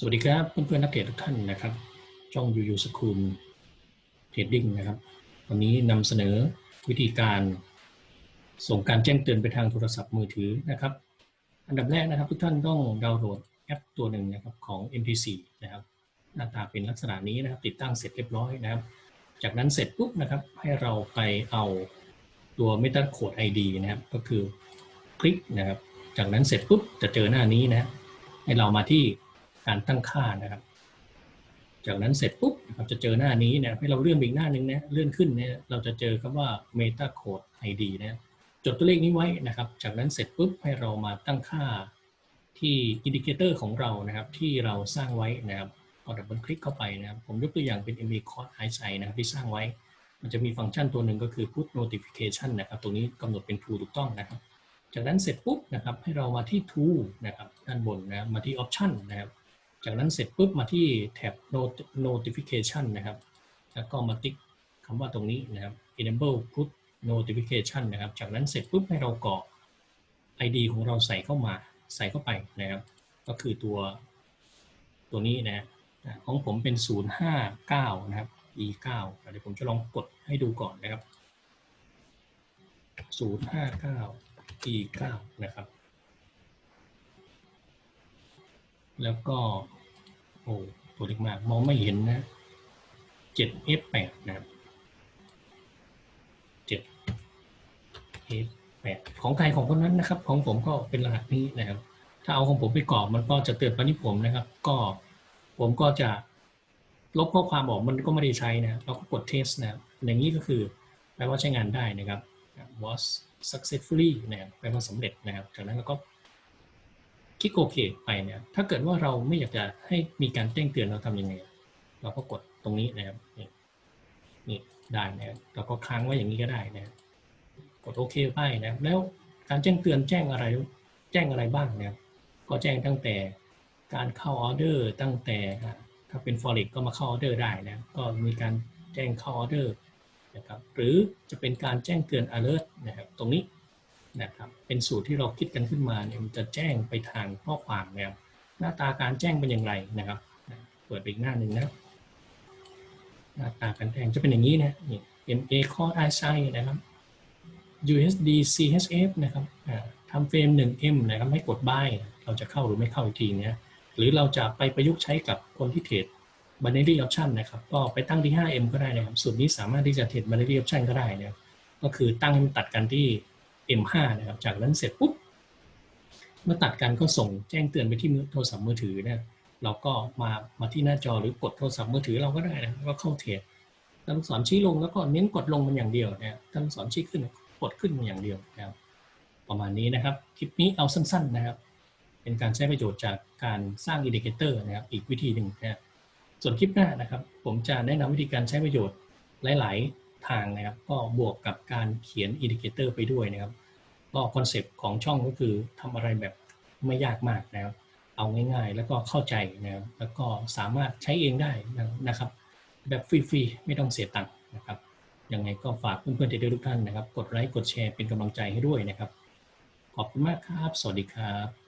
สวัสดีครับเพื่อนๆนักเทรดทุกท่านนะครับ ช่องยูยูสคูลเทรดดิ้งนะครับ วันนี้นำเสนอวิธีการส่งการแจ้งเตือนไปทางโทรศัพท์มือถือนะครับ อันดับแรกนะครับทุกท่านต้องดาวน์โหลดแอปตัวหนึ่งนะครับของ MTC นะครับ หน้าตาเป็นลักษณะนี้นะครับ ติดตั้งเสร็จเรียบร้อยนะครับ จากนั้นเสร็จปุ๊บนะครับ ให้เราไปเอาตัว Meta Code ID นะครับ ก็คือคลิกนะครับ จากนั้นเสร็จปุ๊บจะเจอหน้านี้นะให้เรามาที่ การตั้งค่านะครับ จากนั้นเสร็จปุ๊บนะครับจะเจอหน้านี้นะให้เราเลื่อนไปอีกหน้าหนึ่งนะเลื่อนขึ้นเนี่ยเราจะเจอคำว่า Meta Code ID นะจดตัวเลขนี้ไว้นะครับ จากนั้นเสร็จปุ๊บให้เรามาตั้งค่าที่อินดิเคเตอร์ของเรานะครับที่เราสร้างไว้นะครับก็ดับเบิลคลิกเข้าไปนะครับผมยกตัวอย่างเป็น MA Code ISI นะครับที่สร้างไว้ มันจะมีฟังก์ชันตัวหนึ่งก็คือ Put Notification นะครับตรงนี้กำหนดเป็น True ถูกต้องนะครับ จากนั้นเสร็จปุ๊บนะครับให้เรามาที่ Tool นะครับด้านบนนะมาที่ Option นะครับ จากนั้นเสร็จปุ๊บมาที่แท็บ notification นะครับ แล้วก็มาติ๊กคำว่าตรงนี้นะครับ enable put notification นะครับ จากนั้นเสร็จปุ๊บให้เรากรอก ID ของเราใส่เข้ามาใส่เข้าไปนะครับ ก็คือตัวตัวนี้นะอะของผมเป็น 059 นะครับ e 9 เดี๋ยวผมจะลองกดให้ดูก่อนนะครับ 059 e 9 นะครับ แล้วก็ โอ้ตัวเล็กมาก มองไม่เห็นนะ 7 f 8 นะครับ 7 f 8 ของใครของคนนั้นนะครับ ของผมก็เป็นรหัสนี้นะครับ ถ้าเอาของผมไปกรอกมันก็จะเตือนมาที่ผมนะครับ ก็ผมก็จะลบข้อความออกมันก็ไม่ได้ใช้นะเราก็กด test นะครับอย่างนี้ก็คือแปลว่าใช้งานได้นะครับ was successfully นะครับแปลว่าสำเร็จนะครับจากนั้นเราก็ คลิกโอเคไปเนี่ยถ้าเกิดว่าเราไม่อยากจะให้มีการแจ้งเตือนเราทำยังไง เราก็กดตรงนี้นะครับนี่นี่ได้นะครับเราก็ค้างไว้อย่างนี้ก็ได้นะครับกดโอเคไปนะครับแล้วการแจ้งเตือนแจ้งอะไรแจ้งอะไรบ้างเนะครับก็แจ้งตั้งแต่การเข้าออเดอร์ตั้งแต่ถ้าเป็น forex ก็มาเข้าออเดอร์ได้นะก็มีการแจ้งเข้าออเดอร์นะครับหรือจะเป็นการแจ้งเตือน alert นะครับตรงนี้ นะครับเป็นสูตรที่เราคิดกันขึ้นมาเนี่ยมันจะแจ้งไปทางข้อความนะครับหน้าตาการแจ้งเป็นอย่างไรนะครับเปิดไปอีกหน้าหนึ่งนะหน้าตาการแจ้งจะเป็นอย่างนี้นะนี่ MA Core RSI นะครับ USD CHF นะครับทำเฟรม 1M นะครับให้กด buy เราจะเข้าหรือไม่เข้าอีกทีเนี้ยหรือเราจะไปประยุกต์ใช้กับคนที่เทรด binary option นะครับ ก็ไปตั้งที่ 5M ก็ได้นะครับ สูตรนี้สามารถที่จะเทรด binary option ก็ได้นะครับก็คือตั้งให้มันตัดกันที่ M5 นะครับจากนั้นเสร็จปุ๊บเมื่อตัดกันก็ส่งแจ้งเตือนไปที่มือโทรศัพท์มือถือเนี่ยเราก็มามาที่หน้าจอหรือกดโทรศัพท์มือถือเราก็ได้นะก็เข้าเทรดท่านลูกศรชี้ลงแล้วก็เน้นกดลงมันอย่างเดียวนะท่านลูกศรชี้ขึ้นกดขึ้นมันอย่างเดียวนะครับประมาณนี้นะครับ คลิปนี้เอาสั้นๆนะครับ เป็นการใช้ประโยชน์จากการสร้างอินดิเคเตอร์นะครับ อีกวิธีหนึ่งนะส่วนคลิปหน้านะครับ ผมจะแนะนำวิธีการใช้ประโยชน์หลาย ๆ ทางนะครับ ก็บวกกับการเขียนอินดิเคเตอร์ไปด้วยนะครับ ก็คอนเซปต์ของช่องก็คือทำอะไรแบบไม่ยากมากนะครับ เอาง่ายๆ แล้วก็เข้าใจนะครับ แล้วก็สามารถใช้เองได้นะครับ แบบฟรีๆ ไม่ต้องเสียตังค์นะครับ ยังไงก็ฝากเพื่อนๆทุกท่านนะครับ กดไลค์ กดแชร์เป็นกำลังใจให้ด้วยนะครับ ขอบคุณมากครับ สวัสดีครับ